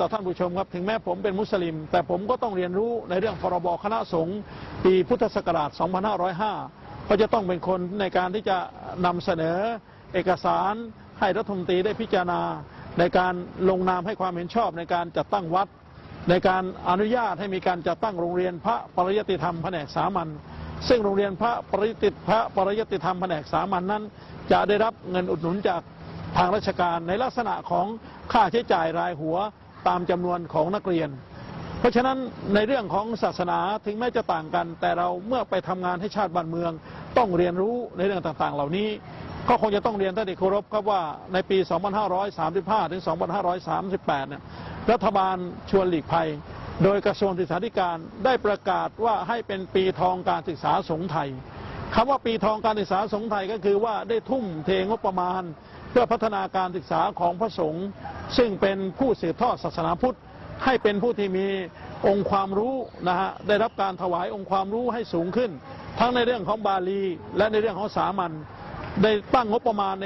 ต่อท่านผู้ชมครับถึงแม้ผมเป็นมุสลิม แต่ผมก็ต้องเรียนรู้ในเรื่องพรบคณะสงฆ์ปีพุทธศักราช 2505 ก็จะต้องเป็นคนในการที่จะนำเสนอเอกสารให้รัฐมนตรีได้พิจารณา ในการลงนามให้ความเห็นชอบในการจัดตั้งวัด ในการอนุญาตให้มีการจัดตั้งโรงเรียนพระปริยติธรรมแผนกสามัญซึ่งโรงเรียนพระปริยติพระปริยติธรรมแผนกสามัญนั้น จะได้รับเงินอุดหนุนจากทางราชการในลักษณะของค่าใช้จ่ายรายหัว ตามจำนวนของนักเรียน เพราะฉะนั้นในเรื่องของศาสนาถึงแม้จะต่างกัน แต่เราเมื่อไปทำงานให้ชาติบ้านเมือง ต้องเรียนรู้ในเรื่องต่างๆ เหล่านี้ ก็คงจะต้องเรียนท่านที่เคารพครับว่าในปี 2535 ถึง 2538 เนี่ยรัฐบาลชวนหลีกภัย โดยกระทรวงศึกษาธิการได้ประกาศว่าให้เป็นปีทองการศึกษาสงไทยคำว่าปีทองการศึกษาสงไทยก็คือว่าได้ทุ่มเทงบประมาณ พื่อพัฒนาการศึกษาของพระสงฆ์ซึ่งเป็นผู้สืบทอดศาสนาพุทธ ให้เป็นผู้ที่มีองค์ความรู้นะฮะได้รับการถวายองค์ความรู้ให้สูงขึ้น ทั้งในเรื่องของบาลี และในเรื่องของสามัญได้ตั้งงบประมาณ